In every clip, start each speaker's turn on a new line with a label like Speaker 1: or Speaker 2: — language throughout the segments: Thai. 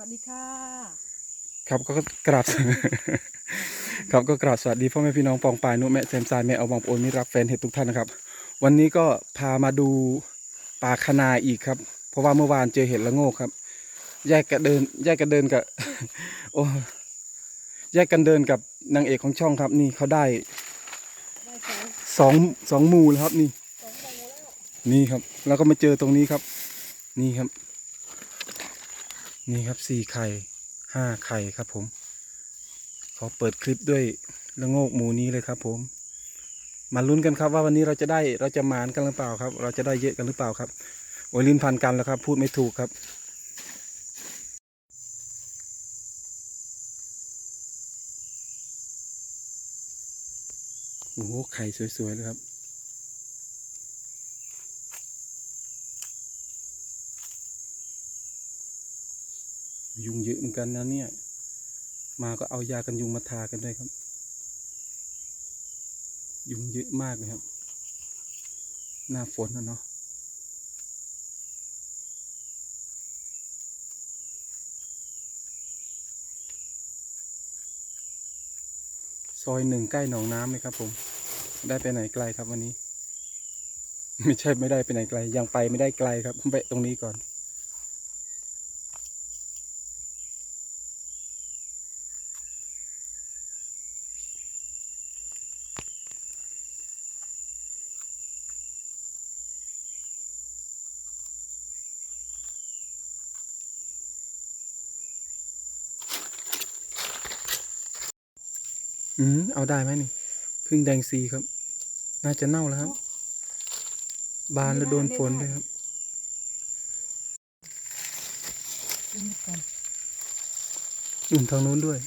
Speaker 1: วัสดีค่ะ
Speaker 2: ครับก็กราบ ครับก็กราบสวัสดีพ่อแม่พี่น้องปองปายนุแม่แซมซายแม่เอาบองโอนมิรักแฟนเห็ดทุกท่านนะครับ วันนี้ก็พามาดูป่าคนาอีกครับ เพราะว่าเมื่อวานเจอเห็ดละโงกครับแยกกันเดินแยกกันเดินกับ โอ้แยกกันเดินกับนางเอกของช่องครับ นี่เขาได้
Speaker 1: สอง
Speaker 2: สองหมูแล้วครับนี่ นี่ครับ แล้วก็มาเจอตรงนี้ครับ นี่ครับ นี่ครับสี่ไข่ห้าไข่ครับผม ขอเปิดคลิปด้วยละโงกหมูนี้เลยครับ ผม มาลุ้นกันครับว่าวันนี้เราจะได้เราจะหมานกันหรือเปล่าครับ เราจะได้เยอะกันหรือเปล่าครับโอ้ยลิ้นพันกันแล้วครับ พูดไม่ถูกครับโอ้โหไข่สวยๆเลยครับ ยุงเยอะเหมือนกันนะเนี่ย มาก็เอายากันยุงมาทากันด้วยครับ ยุงเยอะมากเลยครับ หน้าฝนนะเนาะซอยหนึ่งใกล้หนองน้ำเลยครับผม ได้ไปไหนไกลครับวันนี้ ไม่ใช่ไม่ได้ไปไหนไกล ยังไปไม่ได้ไกลครับแวะตรงนี้ก่อน อืมเอาได้ไหมนี่พึ่งแดงซีครับ น่าจะเน่าแล้วครับ บานแล้วโดนฝนด้วยครับ
Speaker 1: อื่น
Speaker 2: ทางนู้นด้วย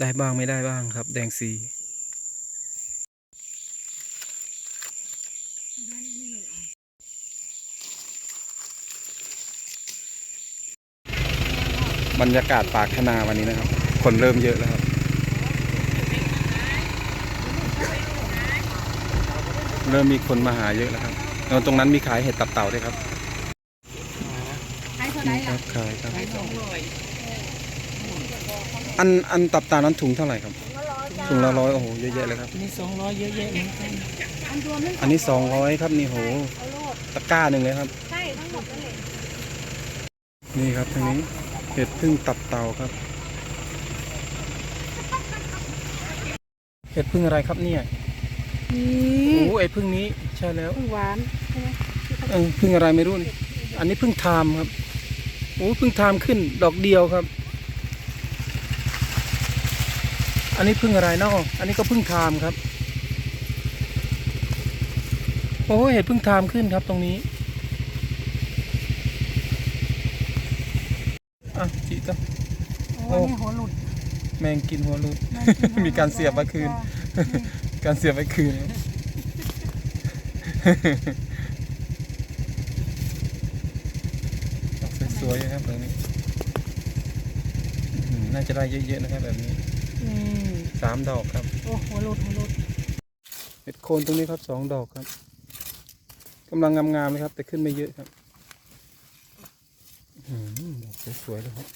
Speaker 2: ได้บ้างไม่ได้บ้างครับ แดงซี บรรยากาศปากคนาวันนี้นะครับ คนเริ่มเยอะแล้วครับเริ่มมีคนมาหาเยอะแล้วครับแล้วตรงนั้นมีขายเห็ดตับเต่าด้วยครับ
Speaker 1: ให้เท่าไหร่
Speaker 2: นี่ค
Speaker 1: ล่ะ
Speaker 2: รับขายครับ
Speaker 1: ให้สองร้อย
Speaker 2: อันอันตับเต่านั้นถุงเท่าไหร่ครับ ถุงละร้อยโอ้โหเยอะแยะเลยครับ
Speaker 1: มีสองร้อยเยอะแยะเหมือนกันอันรวมนั่น
Speaker 2: อันนี้สองร้อยครับนี่โห
Speaker 1: เอาโลด
Speaker 2: ตะกร้าหนึ่งเลยครับ
Speaker 1: ใช่ทั้งหมดนั่นเอง
Speaker 2: นี่ครับทางนี้ เห็ดพึ่งตับเต่าครับ เห็ดพึ่งอะไรครับเนี่ย
Speaker 1: นี่
Speaker 2: โอ้ไอพึ่งนี้ใช่แล้ว
Speaker 1: หวานใช่ไหม
Speaker 2: เออพึ่งอะไรไม่รู้นี่อันนี้พึ่งทามครับโอ้พึ่งทามขึ้นดอกเดียวครับ อันนี้พึ่งอะไรเนาะอันนี้ก็พึ่งทามครับโอ้เห็ดพึ่งทามขึ้นครับตรงนี้ อะจีต้อ
Speaker 1: โอ้นี่หัวหลุด
Speaker 2: แมงกินหัวรูด
Speaker 1: แงกินหัวหลุด
Speaker 2: มีการเสียบมาคืนการเสียบไปคืนครับดอกสวยๆนะครับแบบนี้อื้อหือน่าจะได้เยอะๆนะครับแบบนี้
Speaker 1: นี่
Speaker 2: สามดอกครับ
Speaker 1: โอ้หัวหลุดหัวหลุด
Speaker 2: เห็ดโคนตรงนี้ครับสองดอกครับกำลังงามๆเลยครับ แต่ขึ้นไม่เยอะครับอื้อหือดอก สวยๆเลยครับ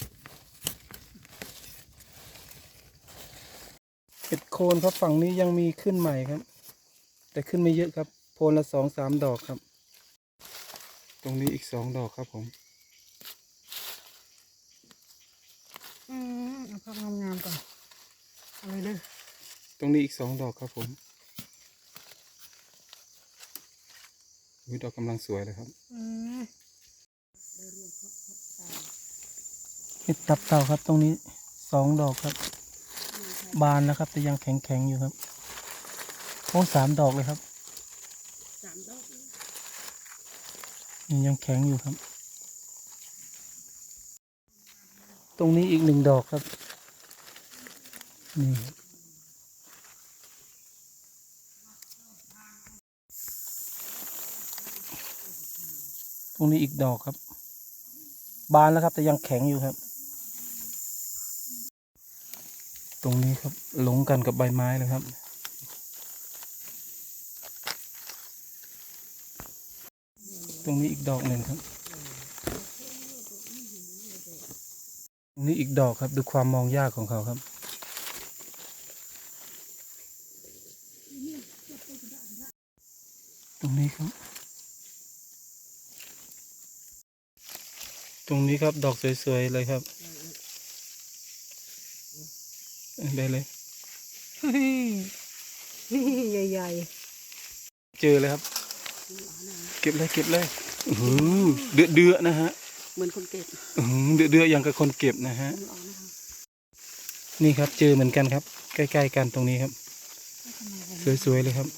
Speaker 2: เห็ดโคนครับฝั่งนี้ยังมีขึ้นใหม่ครับ แต่ขึ้นไม่เยอะครับ โพนละสองสามดอกครับ ตรงนี้อีกสองดอกครับผม
Speaker 1: อืมเอาภาพงามๆก่อนเอาเลยเลย
Speaker 2: ตรงนี้อีกสองดอกครับผมวิดอกกำลังสวยเลยครับ
Speaker 1: อืม
Speaker 2: เห็ดตับเต่าครับตรงนี้สองดอกครับ บานแล้วครับ แต่ยังแข็งแข็งๆอยู่ครับโอ้สามดอกเลยครับ
Speaker 1: สามดอก
Speaker 2: นี่ยังแข็งอยู่ครับ ตรงนี้อีกหนึ่งดอกครับ นี่ตรงนี้อีกดอกครับ บานแล้วครับ แต่ยังแข็งอยู่ครับ ตรงนี้ครับหลงกันกับใบไม้เลยครับ ตรงนี้อีกดอกหนึ่งครับตรงนี้อีกดอกครับดูความมองยากของเขาครับตรงนี้ครับ ตรงนี้ครับดอกสวยๆเลยครับ ได้เลย
Speaker 1: เฮ้ยใหญ่
Speaker 2: เจอเลยครับ เก็บเลยเก็บเลยอื้อหือเดือดเดือดๆนะฮะ
Speaker 1: เหมือนคนเก็บ
Speaker 2: อื้อหือเดือดเดือดๆอย่างกับคนเก็บนะฮะ
Speaker 1: มันออกนะคะ
Speaker 2: นี่ครับเจอเหมือนกันครับ ใกล้ๆกันตรงนี้ครับ สวยๆเลยครับ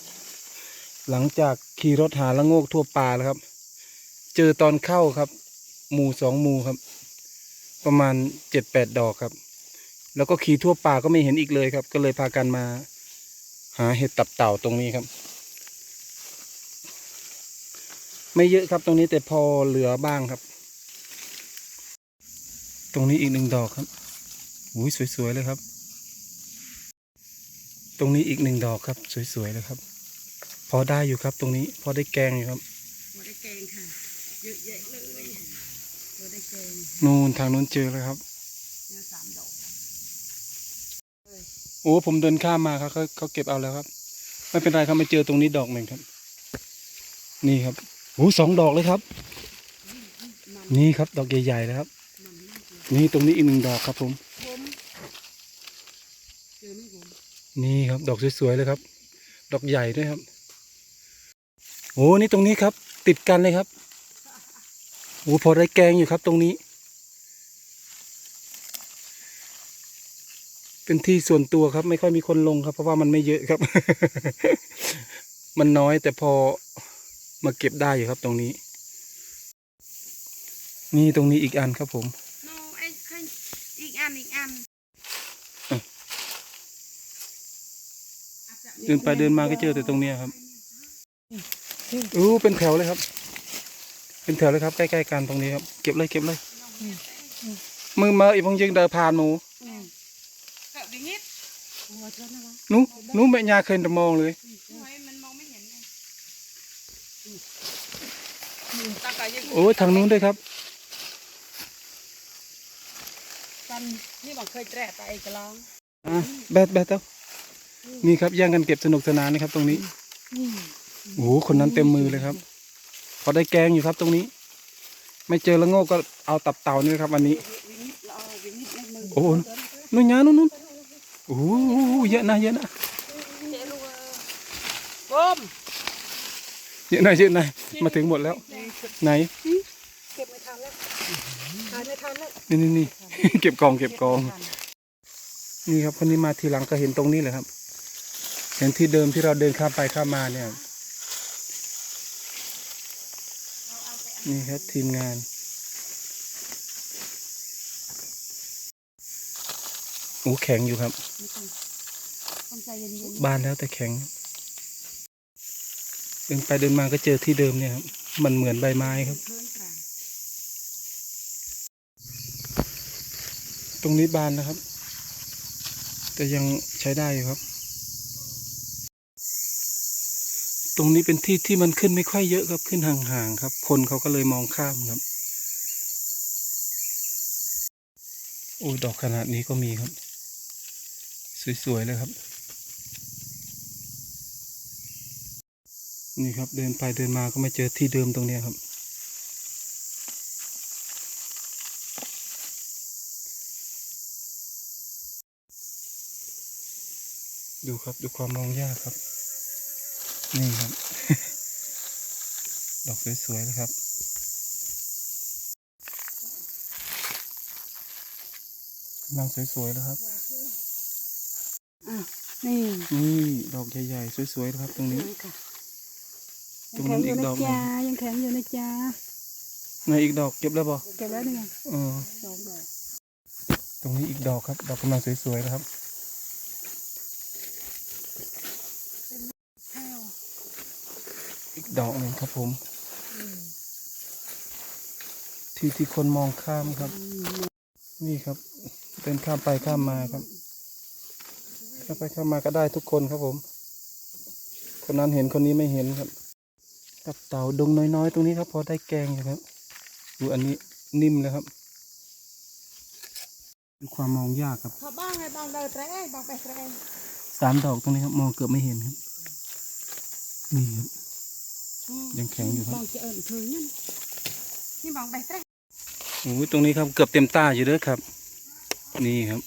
Speaker 2: หลังจากขี่รถหาละโงกทั่วป่าแล้วครับ เจอตอนเข้าครับ หมู่สองหมู่ครับ ประมาณเจ็ดแปดดอกครับ แล้วก็ขี่ทั่วป่าก็ไม่เห็นอีกเลยครับ ก็เลยพากันมา หาเห็ดตับเต่าตรงนี้ครับ ไม่เยอะครับตรงนี้แต่พอเหลือบ้างครับ ตรงนี้อีกหนึ่งดอกครับอุ้ยสวยๆเลยครับ ตรงนี้อีกหนึ่งดอกครับ สวยๆเลยครับ พอได้อยู่ครับ ตรงนี้พอได้แกงอยู่ครับ
Speaker 1: หัวได้แกงค่ะเยอะแยะเลยหัวได้แกง
Speaker 2: นู่นทางนู้นเจอแล้วครับ
Speaker 1: เจอสามดอก
Speaker 2: โอ้ผมเดินข้ามมาครับเขาเขาเก็บเอาแล้วครับ ไม่เป็นไรครับมาเจอตรงนี้ดอกหนึ่งครับ นี่ครับโอ้สองดอกเลยครับ
Speaker 1: นี่
Speaker 2: ครับ ดอกใหญ่ๆเลยครับ
Speaker 1: นี่
Speaker 2: ตรงนี้อีกหนึ่งดอกครับผม
Speaker 1: ผมเจอไหมผม
Speaker 2: นี่ครับดอกสวยๆเลยครับ ดอกใหญ่ด้วยครับโอ้นี่ตรงนี้ครับ ติดกันเลยครับโอ้พอได้แกงอยู่ครับตรงนี้ เป็นที่ส่วนตัวครับ ไม่ค่อยมีคนลงครับ เพราะว่ามันไม่เยอะครับ มันน้อยแต่พอมาเก็บได้อยู่ครับตรงนี้ นี่ตรงนี้อีกอันครับผม
Speaker 1: โนไอ้ข้างอีกอันอีกอัน
Speaker 2: อะเดินไปเดินมาก็เจอแต่ตรงเนี้ยครับอู้เป็นแถวเลยครับ เป็นแถวเลยครับ ใกล้ๆกันตรงนี้ครับ เก็บเลยเก็บเลยมือมาอีกพงยิงเดินผ่านหนู
Speaker 1: อืม เกิดอย่างงี้หัวเท่านั้นวะ
Speaker 2: หนูหนูแม่ยาเคยจะมองเลย
Speaker 1: ทำไมมันมองไม่เห็นไงตากายัง
Speaker 2: โอ้ยทางนู้นด้วยครับ
Speaker 1: ตันนี่บอกเคยแตะตาเอกลอง
Speaker 2: อะแบดแบดเต้านี่ครับแย่งกันเก็บสนุกสนานนะครับ ตรงนี้
Speaker 1: นี่
Speaker 2: โอ้โหคนนั้นเต็มมือเลยครับพอได้แกงอยู่ครับตรงนี้ ไม่เจอละโง่ก็เอาตับเต่านี่ครับวันนี้
Speaker 1: วิ่งนิดเราวิ่งนิดในมือ
Speaker 2: โอ้โหนู่นยานู่นนู่น โอ้โหเยอะนะเยอะนะ
Speaker 1: เจ๊ลูกเอ้ยก้ม
Speaker 2: เยอะนะเยอะนะมาถึงหมดแล้ว ไหน
Speaker 1: เก็บไม่ทันแล้วทานไม่ทันแล้ว
Speaker 2: นี่นี่นี่เก็บกองเก็บกอง นี่ครับคนนี้มาทีหลังก็เห็นตรงนี้เลยครับ เห็นที่เดิมที่เราเดินข้ามไปข้ามมาเนี่ย นี่ครับทีมงาน อ้แข็งอยู่ครับ
Speaker 1: ไม่ต้องต้องใจเย็น
Speaker 2: บานแล้วแต่แข็ง เดินไปเดินมาก็เจอที่เดิมเนี่ยครับ มันเหมือนใบไม้ครับ
Speaker 1: ๆเพิ่มกลาง
Speaker 2: ตรงนี้บานนะครับ แต่ยังใช้ได้อยู่ครับ ตรงนี้เป็นที่ที่มันขึ้นไม่ค่อยเยอะครับขึ้นห่างๆครับ คนเขาก็เลยมองข้ามครับโอ้ยดอกขนาดนี้ก็มีครับ สวยๆเลยครับ นี่ครับเดินไปเดินมาก็ไม่เจอที่เดิมตรงเนี้ยครับ ดูครับดูความมองยากครับ นี่ครับ ดอกสวยๆเลยครับกำลังสวยๆแล้วครับ
Speaker 1: นี่
Speaker 2: นี่ดอกใหญ่ๆสวยๆเลยครับ ตรงนี้
Speaker 1: นี่ค่ะ
Speaker 2: ตรงนั้นอีกดอกหนึ่ง
Speaker 1: ยังแข็งอยู่นะจ๊ะ
Speaker 2: ในอีกดอกเก็บแล้วบ่
Speaker 1: เก็บแล้วนี่ไง
Speaker 2: เออ
Speaker 1: สองดอก
Speaker 2: ตรงนี้อีกดอกครับ ดอกกำลังสวยๆนะครับ
Speaker 1: แค่ว
Speaker 2: อีกดอกหนึ่งครับผม ที่ที่คนมองข้ามครับ นี่ครับ เดินข้ามไปข้ามมาครับ ข้ามไปข้ามมาก็ได้ทุกคนครับผม คนนั้นเห็นคนนี้ไม่เห็นครับตับเต่าดงน้อยๆ ตรงนี้ครับ พอได้แกงอยู่ครับ ดูอันนี้นิ่มเลยครับ ดูความมองยากครับ
Speaker 1: เขาบ้างไงบางเดินแตรบางไปแตร
Speaker 2: สามดอกตรงนี้ครับ มองเกือบไม่เห็นครับ นี่ครับ ยังแข็งอยู่ครับ
Speaker 1: บางจะเอิญคืนนั่นนี่บางไปแตร
Speaker 2: โอ้ยตรงนี้ครับเกือบเต็มตาอยู่เด้อครับ นี่ครับ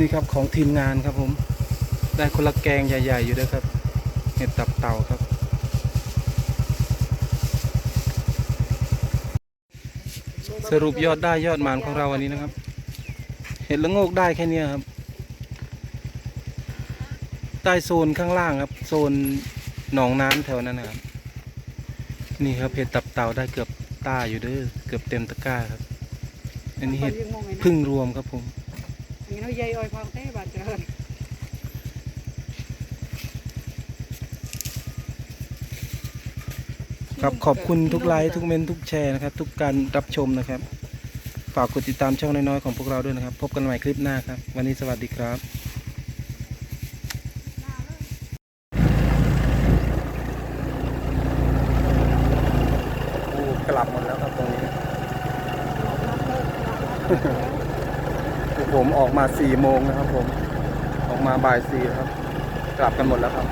Speaker 2: นี่ครับของทีมงานครับผม ได้คนละแกงใหญ่ ๆ อยู่ด้อครับเห็ดตับเต่าครับ สรุปยอดได้ยอดหมานของเราวันนี้นะครับ เห็ดละโงกได้แค่เนี้ยครับ ใต้โซนข้างล่างครับ โซนหนองน้ำแถวนั้นนะครับนี่ครับเห็ดตับเต่าได้เกือบต้าอยู่เด้อเกือบเต็มตะกร้าครับ อันนี้เห็ดพึ่งรวมครับผม
Speaker 1: อันนี้เราใหญ่อ้อยพังเต้บาดเจ็บ
Speaker 2: ครับขอบคุณทุกไลค์ทุกเมนต์ทุกแชร์นะครับ ทุกการรับชมนะครับ ฝากกดติดตามช่องน้อยๆของพวกเราด้วยนะครับ พบกันใหม่คลิปหน้าครับ วันนี้สวัสดีครับ โอ้กลับหมดแล้วครับตรงนี้ ผม ออกมา4โมงนะครับผม ออกมาบ่าย4ครับ กลับกันหมดแล้วครับ